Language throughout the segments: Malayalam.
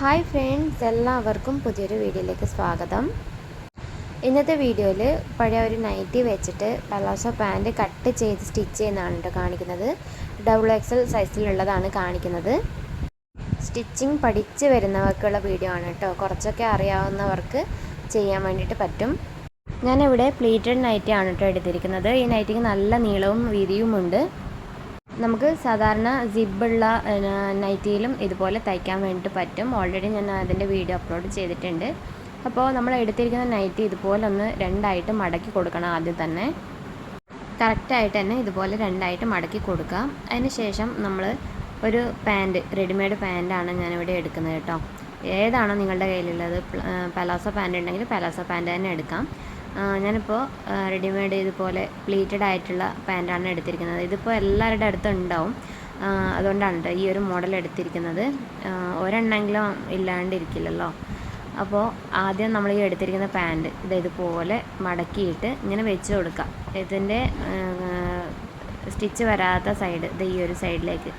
ഹായ് ഫ്രണ്ട്സ് എല്ലാവർക്കും പുതിയൊരു വീഡിയോയിലേക്ക് സ്വാഗതം. ഇന്നത്തെ വീഡിയോയിൽ പഴയ ഒരു നൈറ്റി വെച്ചിട്ട് പലാസോ പാന്റ് കട്ട് ചെയ്ത് സ്റ്റിച്ച് ചെയ്യുന്നതാണ് കേട്ടോ കാണിക്കുന്നത്. ഡബിൾ എക്സൽ സൈസിലുള്ളതാണ് കാണിക്കുന്നത്. സ്റ്റിച്ചിങ് പഠിച്ച് വരുന്നവർക്കുള്ള വീഡിയോ ആണ് കേട്ടോ കുറച്ചൊക്കെ അറിയാവുന്നവർക്ക് ചെയ്യാൻ വേണ്ടിയിട്ട് പറ്റും. ഞാനിവിടെ പ്ലീറ്റഡ് നൈറ്റി ആണ് കേട്ടോ എടുത്തിരിക്കുന്നത്. ഈ നൈറ്റിക്ക് നല്ല നീളവും വീതിയുമുണ്ട്. നമുക്ക് സാധാരണ സിബുള്ള നൈറ്റിയിലും ഇതുപോലെ തയ്ക്കാൻ വേണ്ടിയിട്ട് പറ്റും. ഓൾറെഡി ഞാൻ അതിന്റെ വീഡിയോ അപ്ലോഡ് ചെയ്തിട്ടുണ്ട്. അപ്പോൾ നമ്മൾ എടുത്തിരിക്കുന്ന നൈറ്റി ഇതുപോലെ ഒന്ന് രണ്ടായിട്ട് മടക്കി കൊടുക്കണം ആദ്യം തന്നെ. കറക്റ്റായിട്ട് തന്നെ ഇതുപോലെ രണ്ടായിട്ട് മടക്കി കൊടുക്കാം. അതിന് ശേഷം നമ്മൾ ഒരു പാന്റ് റെഡിമെയ്ഡ് പാന്റാണ് ഞാനിവിടെ എടുക്കുന്നത് കേട്ടോ. ഏതാണോ നിങ്ങളുടെ കയ്യിലുള്ളത്? പലാസോ പാന്റ് ഉണ്ടെങ്കിൽ പലാസോ പാന്റ് തന്നെ എടുക്കാം. ഞാനിപ്പോൾ റെഡിമെയ്ഡ് ഇതുപോലെ പ്ലീറ്റഡ് ആയിട്ടുള്ള പാന്റാണ് എടുത്തിരിക്കുന്നത്. ഇതിപ്പോൾ എല്ലാവരുടെ അടുത്തും ഉണ്ടാവും. അതുകൊണ്ടാണ് കേട്ടോ ഈ ഒരു മോഡൽ എടുത്തിരിക്കുന്നത്. ഒരെണ്ണെങ്കിലും ഇല്ലാണ്ടിരിക്കില്ലല്ലോ. അപ്പോൾ ആദ്യം നമ്മൾ ഈ എടുത്തിരിക്കുന്ന പാന്റ് ഇത് ഇതുപോലെ മടക്കിയിട്ട് ഇങ്ങനെ വെച്ച് കൊടുക്കാം. ഇതിന്റെ സ്റ്റിച്ച് വരാത്ത സൈഡ് ഇത് ഈ ഒരു സൈഡിലേക്ക്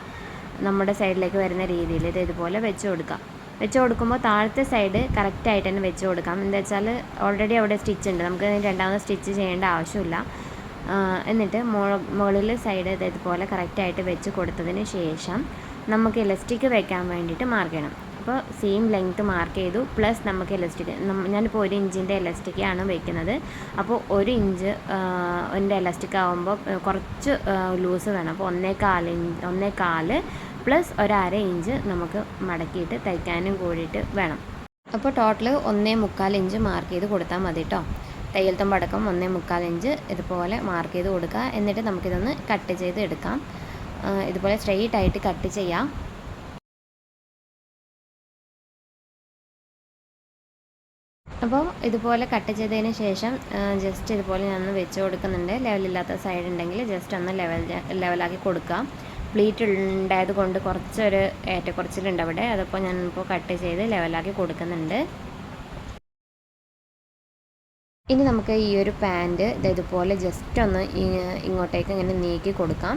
നമ്മുടെ സൈഡിലേക്ക് വരുന്ന രീതിയിൽ ഇത് ഇതുപോലെ വെച്ച് കൊടുക്കാം. വെച്ച് കൊടുക്കുമ്പോൾ താഴത്തെ സൈഡ് കറക്റ്റായിട്ട് തന്നെ വെച്ച് കൊടുക്കാം. എന്താ വെച്ചാൽ ഓൾറെഡി അവിടെ സ്റ്റിച്ച് ഉണ്ട്. നമുക്ക് രണ്ടാമത് സ്റ്റിച്ച് ചെയ്യേണ്ട ആവശ്യമില്ല. എന്നിട്ട് മുകളിൽ സൈഡ് ഇതേപോലെ കറക്റ്റായിട്ട് വെച്ച് കൊടുത്തതിന് ശേഷം നമുക്ക് ഇലസ്റ്റിക് വെക്കാൻ വേണ്ടിയിട്ട് മാർക്ക് ചെയ്യണം. അപ്പോൾ സെയിം ലെങ്ത്ത് മാർക്ക് ചെയ്തു. പ്ലസ് നമുക്ക് ഇലസ്റ്റിക് ഞാനിപ്പോൾ ഒരു ഇഞ്ചിന്റെ ഇലസ്റ്റിക്കാണ് വെക്കുന്നത്. അപ്പോൾ ഒരു ഇഞ്ച് എന്റെ ഇലസ്റ്റിക് ആകുമ്പോൾ കുറച്ച് ലൂസ് വേണം. അപ്പോൾ ഒന്നേ കാൽ ഇഞ്ച് ഒന്നേ കാൽ പ്ലസ് ഒരര ഇഞ്ച് നമുക്ക് മടക്കിയിട്ട് തയ്ക്കാനും കൂടിയിട്ട് വേണം. അപ്പോൾ ടോട്ടൽ ഒന്നേ മുക്കാൽ ഇഞ്ച് മാർക്ക് ചെയ്ത് കൊടുത്താൽ മതി കേട്ടോ തയ്യൽ തുമ്പടക്കം ഒന്നേ മുക്കാൽ ഇഞ്ച് ഇതുപോലെ മാർക്ക് ചെയ്ത് കൊടുക്കുക എന്നിട്ട് നമുക്കിതൊന്ന് കട്ട് ചെയ്ത് എടുക്കാം. ഇതുപോലെ സ്ട്രെയിറ്റ് ആയിട്ട് കട്ട് ചെയ്യാം. അപ്പോൾ ഇതുപോലെ കട്ട് ചെയ്തതിന് ശേഷം ജസ്റ്റ് ഇതുപോലെ ഞാൻ ഒന്ന് വെച്ച് കൊടുക്കുന്നുണ്ട്. ലെവലില്ലാത്ത സൈഡ് ഉണ്ടെങ്കിൽ ജസ്റ്റ് ഒന്ന് ലെവൽ ലെവലാക്കി കൊടുക്കാം. പ്ലീറ്റ് ഉണ്ടായത് കൊണ്ട് കുറച്ചൊരു ഏറ്റക്കുറച്ചിലുണ്ട് അവിടെ. അതിപ്പോൾ ഞാനിപ്പോൾ കട്ട് ചെയ്ത് ലെവലാക്കി കൊടുക്കുന്നുണ്ട്. ഇനി നമുക്ക് ഈ ഒരു പാന്റ് ഇതുപോലെ ജസ്റ്റ് ഒന്ന് ഇങ്ങോട്ടേക്ക് ഇങ്ങനെ നീക്കി കൊടുക്കാം.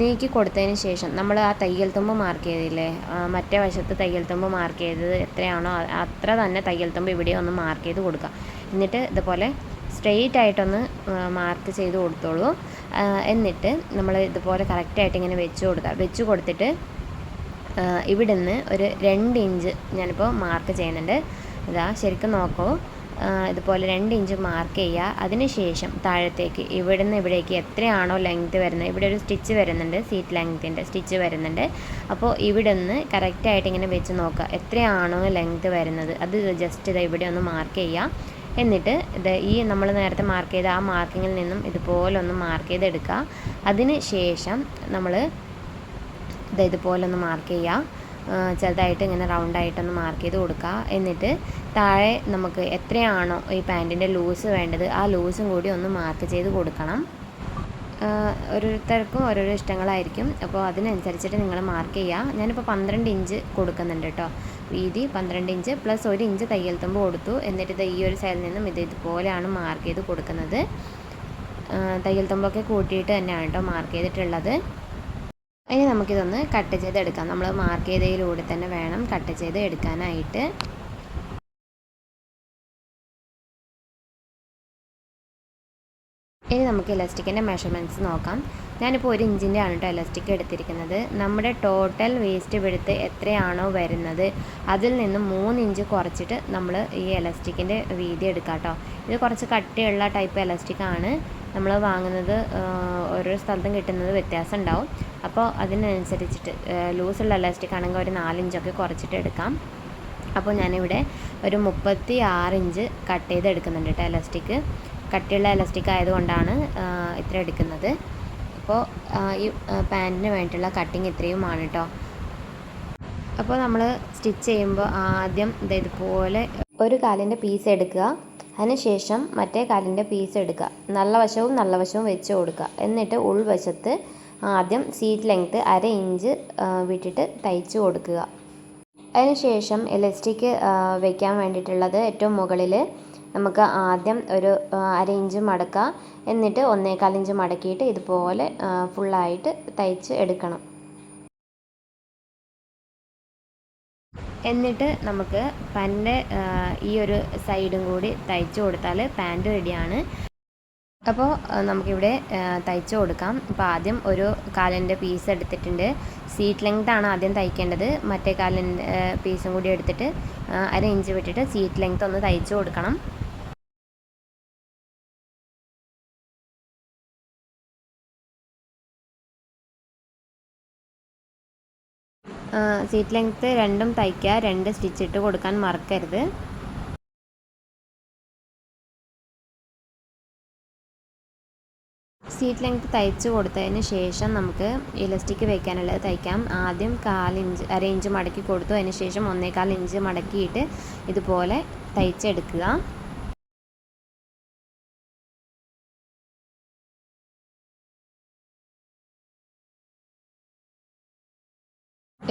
നീക്കി കൊടുത്തതിന് ശേഷം നമ്മൾ ആ തയ്യൽ തുമ്പ് മാർക്ക് ചെയ്തില്ലേ? മറ്റേ വശത്ത് തയ്യൽ തുമ്പ് മാർക്ക് ചെയ്തത് എത്രയാണോ അത്ര തന്നെ തയ്യൽ തുമ്പ് ഇവിടെ ഒന്ന് മാർക്ക് ചെയ്ത് കൊടുക്കുക എന്നിട്ട് ഇതുപോലെ സ്ട്രെയിറ്റ് ആയിട്ടൊന്ന് മാർക്ക് ചെയ്ത് കൊടുത്തോളൂ. എന്നിട്ട് നമ്മൾ ഇതുപോലെ കറക്റ്റായിട്ട് ഇങ്ങനെ വെച്ച് കൊടുക്കുക വെച്ച് കൊടുത്തിട്ട് ഇവിടുന്ന് ഒരു രണ്ട് ഇഞ്ച് ഞാനിപ്പോൾ മാർക്ക് ചെയ്യുന്നുണ്ട്. ഇതാ ശരിക്കും നോക്കൂ. ഇതുപോലെ രണ്ട് ഇഞ്ച് മാർക്ക് ചെയ്യുക. അതിനുശേഷം താഴത്തേക്ക് ഇവിടുന്ന് ഇവിടേക്ക് എത്രയാണോ ലെങ്ത് വരുന്നത് ഇവിടെ ഒരു സ്റ്റിച്ച് വരുന്നുണ്ട് സീറ്റ് ലെങ്ത്തിന്റെ സ്റ്റിച്ച് വരുന്നുണ്ട്. അപ്പോൾ ഇവിടെ നിന്ന് കറക്റ്റായിട്ട് ഇങ്ങനെ വെച്ച് നോക്കുക. എത്രയാണോ ലെങ്ത് വരുന്നത് അത് ജസ്റ്റ് ഇത് ഇവിടെ ഒന്ന് മാർക്ക് ചെയ്യുക. എന്നിട്ട് ഇത് ഈ നമ്മൾ നേരത്തെ മാർക്ക് ചെയ്ത ആ മാർക്കിങ്ങിൽ നിന്നും ഇതുപോലെ ഒന്ന് മാർക്ക് ചെയ്തെടുക്കുക. അതിന് ശേഷം നമ്മൾ ഇത് ഇതുപോലെ ഒന്ന് മാർക്ക് ചെയ്യുക. ചെറുതായിട്ട് ഇങ്ങനെ റൗണ്ടായിട്ടൊന്ന് മാർക്ക് ചെയ്ത് കൊടുക്കുക. എന്നിട്ട് താഴെ നമുക്ക് എത്രയാണോ ഈ പാന്റിന്റെ ലൂസ് വേണ്ടത് ആ ലൂസും കൂടി ഒന്ന് മാർക്ക് ചെയ്ത് കൊടുക്കണം. ഓരോരുത്തർക്കും ഓരോരോ ഇഷ്ടങ്ങളായിരിക്കും. അപ്പോൾ അതിനനുസരിച്ചിട്ട് നിങ്ങൾ മാർക്ക് ചെയ്യുക. ഞാനിപ്പോൾ പന്ത്രണ്ട് ഇഞ്ച് കൊടുക്കുന്നുണ്ട് കേട്ടോ. വീതി പന്ത്രണ്ട് ഇഞ്ച് പ്ലസ് ഒരു ഇഞ്ച് തയ്യൽ തുമ്പ് കൊടുത്തു. എന്നിട്ട് ഇത് ഈ ഒരു സൈഡിൽ നിന്നും ഇത് ഇതുപോലെയാണ് മാർക്ക് ചെയ്ത് കൊടുക്കുന്നത്. തയ്യൽ തുമ്പൊക്കെ കൂട്ടിയിട്ട് തന്നെയാണ് കേട്ടോ മാർക്ക് ചെയ്തിട്ടുള്ളത്. ഇനി നമുക്കിതൊന്ന് കട്ട് ചെയ്തെടുക്കാം. നമ്മൾ മാർക്ക് ചെയ്തതിലൂടെ തന്നെ വേണം കട്ട് ചെയ്ത് എടുക്കാനായിട്ട്. ഇനി നമുക്ക് ഇലാസ്റ്റിക്കിന്റെ മെഷർമെന്റ്സ് നോക്കാം. ഞാനിപ്പോൾ ഒരു ഇഞ്ചിന്റെ ആണ് കേട്ടോ ഇലാസ്റ്റിക് എടുത്തിരിക്കുന്നത്. നമ്മുടെ ടോട്ടൽ വേസ്റ്റ് വിടുത്ത് എത്രയാണോ വരുന്നത്? അതിൽ നിന്ന് മൂന്ന് ഇഞ്ച് കുറച്ചിട്ട് നമ്മൾ ഈ ഇലാസ്റ്റിക്കിന്റെ വീതി എടുക്കാം കേട്ടോ ഇത് കുറച്ച് കട്ടിയുള്ള ടൈപ്പ് ഇലാസ്റ്റിക്കാണ് നമ്മൾ വാങ്ങുന്നത് ഓരോ സ്ഥലത്തും കിട്ടുന്നത് വ്യത്യാസം ഉണ്ടാവും. അപ്പോൾ അതിനനുസരിച്ചിട്ട് ലൂസുള്ള ഇലാസ്റ്റിക് ആണെങ്കിൽ ഒരു നാലിഞ്ചൊക്കെ കുറച്ചിട്ട് എടുക്കാം. അപ്പോൾ ഞാനിവിടെ ഒരു മുപ്പത്തി ആറ് ഇഞ്ച് കട്ട് ചെയ്ത് എടുക്കുന്നുണ്ട് കേട്ടോ ഇലാസ്റ്റിക് കട്ടിയുള്ള ഇലാസ്റ്റിക് ആയതുകൊണ്ടാണ് ഇത്ര എടുക്കുന്നത്. അപ്പോൾ ഈ പാന്റിന് വേണ്ടിയിട്ടുള്ള കട്ടിങ് ഇത്രയുമാണ് കേട്ടോ അപ്പോൾ നമ്മൾ സ്റ്റിച്ച് ചെയ്യുമ്പോൾ ആദ്യം ഇതുപോലെ ഒരു കാലിന്റെ പീസ് എടുക്കുക. അതിനുശേഷം മറ്റേ കാലിന്റെ പീസ് എടുക്കുക. നല്ല വശവും നല്ല വശവും വെച്ച് കൊടുക്കുക. എന്നിട്ട് ഉൾവശത്ത് ആദ്യം സീറ്റ് ലെങ്ത്ത് അര ഇഞ്ച് വിട്ടിട്ട് തയ്ച്ച് കൊടുക്കുക. അതിനുശേഷം ഇലസ്റ്റിക് വയ്ക്കാൻ വേണ്ടിയിട്ടുള്ളത് ഏറ്റവും മുകളിൽ നമുക്ക് ആദ്യം ഒരു അര ഇഞ്ച് മടക്കുക എന്നിട്ട് ഒന്നേകാൽ ഇഞ്ച് മടക്കിയിട്ട് ഇതുപോലെ ഫുള്ളായിട്ട് തയ്ച്ച് എടുക്കണം. എന്നിട്ട് നമുക്ക് പാന്റെ ഈ ഒരു സൈഡും കൂടി തയ്ച്ചു കൊടുത്താൽ പാന്റ് റെഡിയാണ് അപ്പോൾ നമുക്കിവിടെ തയ്ച്ചു കൊടുക്കാം. അപ്പോൾ ആദ്യം ഒരു കാലിന്റെ പീസ് എടുത്തിട്ടുണ്ട്. സീറ്റ് ലെങ്ത് ആണ് ആദ്യം തയ്ക്കേണ്ടത്. മറ്റേ കാലിന്റെ പീസും കൂടി എടുത്തിട്ട് അര ഇഞ്ച് വിട്ടിട്ട് സീറ്റ് ലെങ്ത് ഒന്ന് തയ്ച്ചു കൊടുക്കണം. സീറ്റ് ലെങ്ത്ത് രണ്ടും തയ്ക്കുക രണ്ട് സ്റ്റിച്ച് ഇട്ട് കൊടുക്കാൻ മറക്കരുത്. സീറ്റ് ലെങ്ത് തയ്ച്ച് കൊടുത്തതിന് ശേഷം നമുക്ക് ഇലസ്റ്റിക് വെക്കാനുള്ളത് തയ്ക്കാം. ആദ്യം കാലിഞ്ച് അര ഇഞ്ച് മടക്കി കൊടുത്തു. അതിന് ശേഷം ഒന്നേകാൽ ഇഞ്ച് മടക്കിയിട്ട് ഇതുപോലെ തയ്ച്ചെടുക്കുക.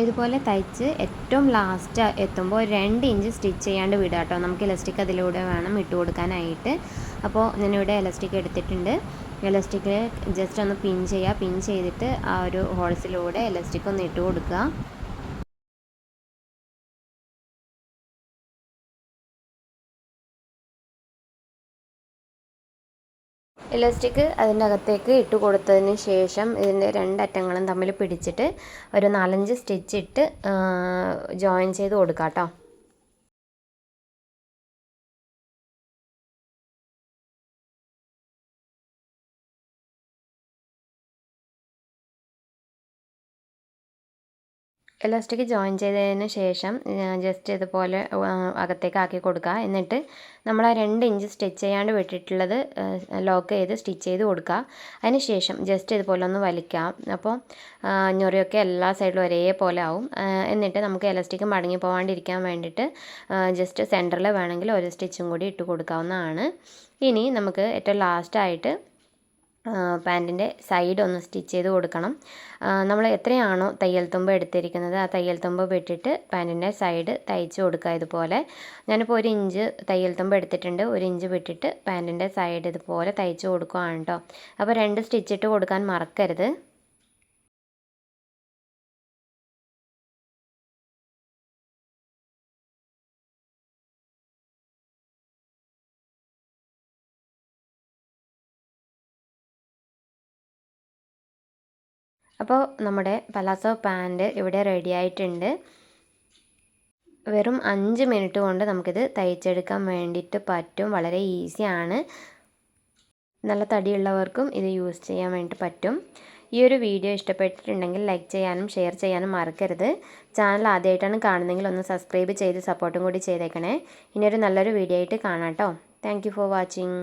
ഇതുപോലെ തയ്ച്ച് ഏറ്റവും ലാസ്റ്റ് എത്തുമ്പോൾ രണ്ട് ഇഞ്ച് സ്റ്റിച്ച് ചെയ്യാണ്ട് വിടുക കേട്ടോ. നമുക്ക് ഇലസ്റ്റിക് അതിലൂടെ വേണം ഇട്ട് കൊടുക്കാനായിട്ട്. അപ്പോൾ ഞാനിവിടെ ഇലസ്റ്റിക് എടുത്തിട്ടുണ്ട്. ഇലസ്റ്റിക്കിൽ ജസ്റ്റ് ഒന്ന് പിൻ ചെയ്യുക. പിൻ ചെയ്തിട്ട് ആ ഒരു ഹോൾസിലൂടെ ഇലസ്റ്റിക് ഒന്ന് ഇട്ട് കൊടുക്കുക. ഇലാസ്റ്റിക് അതിന്റെ അകത്തേക്ക് ഇട്ട് കൊടുത്തതിന് ശേഷം ഇതിന്റെ രണ്ടറ്റങ്ങളും തമ്മിൽ പിടിച്ചിട്ട് ഒരു നാലഞ്ച് സ്റ്റിച്ച് ഇട്ട് ജോയിൻ ചെയ്ത് കൊടുക്കാം കേട്ടോ ഇലാസ്റ്റിക് ജോയിൻ ചെയ്തതിന് ശേഷം ജസ്റ്റ് ഇതുപോലെ അകത്തേക്ക് ആക്കി കൊടുക്കുക. എന്നിട്ട് നമ്മൾ ആ രണ്ട് ഇഞ്ച് സ്റ്റിച്ച് ചെയ്യാണ്ട് വിട്ടിട്ടുള്ളത് ലോക്ക് ചെയ്ത് സ്റ്റിച്ച് ചെയ്ത് കൊടുക്കുക. അതിന് ശേഷം ജസ്റ്റ് ഇതുപോലെ ഒന്ന് വലിക്കാം അപ്പോൾ ഞൊറിയൊക്കെ എല്ലാ സൈഡിലും ഒരേപോലെ ആവും. എന്നിട്ട് നമുക്ക് എലാസ്റ്റിക് മടങ്ങി പോകാണ്ടിരിക്കാൻ വേണ്ടിയിട്ട് ജസ്റ്റ് സെന്ററിൽ വേണമെങ്കിൽ ഒരു സ്റ്റിച്ചും കൂടി ഇട്ട് കൊടുക്കാവുന്നതാണ്. ഇനി നമുക്ക് ഏറ്റവും ലാസ്റ്റായിട്ട് പാന്റിന്റെ സൈഡ് ഒന്ന് സ്റ്റിച്ച് ചെയ്ത് കൊടുക്കണം. നമ്മൾ എത്രയാണോ തയ്യൽ തുമ്പ് എടുത്തിരിക്കുന്നത് ആ തയ്യൽ തുമ്പ് വിട്ടിട്ട് പാന്റിന്റെ സൈഡ് തയ്ച്ച് കൊടുക്കുക ഇതുപോലെ. ഞാനിപ്പോൾ ഒരു ഇഞ്ച് തയ്യൽ തുമ്പ് എടുത്തിട്ടുണ്ട് ഒരു ഇഞ്ച് വിട്ടിട്ട് പാന്റിന്റെ സൈഡ് ഇതുപോലെ തയ്ച്ച് കൊടുക്കുകയാണ് കേട്ടോ അപ്പോൾ രണ്ട് സ്റ്റിച്ചിട്ട് കൊടുക്കാൻ മറക്കരുത്. അപ്പോൾ നമ്മുടെ പലാസോ പാന്റ് ഇവിടെ റെഡി ആയിട്ടുണ്ട്. വെറും അഞ്ച് മിനിറ്റ് കൊണ്ട് നമുക്കിത് തയ്ച്ചെടുക്കാൻ വേണ്ടിയിട്ട് പറ്റും. വളരെ ഈസിയാണ് നല്ല തടിയുള്ളവർക്കും ഇത് യൂസ് ചെയ്യാൻ വേണ്ടി പറ്റും. ഈ ഒരു വീഡിയോ ഇഷ്ടപ്പെട്ടിട്ടുണ്ടെങ്കിൽ ലൈക്ക് ചെയ്യാനും ഷെയർ ചെയ്യാനും മറക്കരുത്. ചാനൽ ആദ്യമായിട്ടാണ് കാണുന്നതെങ്കിൽ ഒന്ന് സബ്സ്ക്രൈബ് ചെയ്ത് സപ്പോർട്ടും കൂടി ചെയ്തേക്കണേ. ഇനിയൊരു നല്ലൊരു വീഡിയോ ആയിട്ട് കാണാം കേട്ടോ താങ്ക് ഫോർ വാച്ചിങ്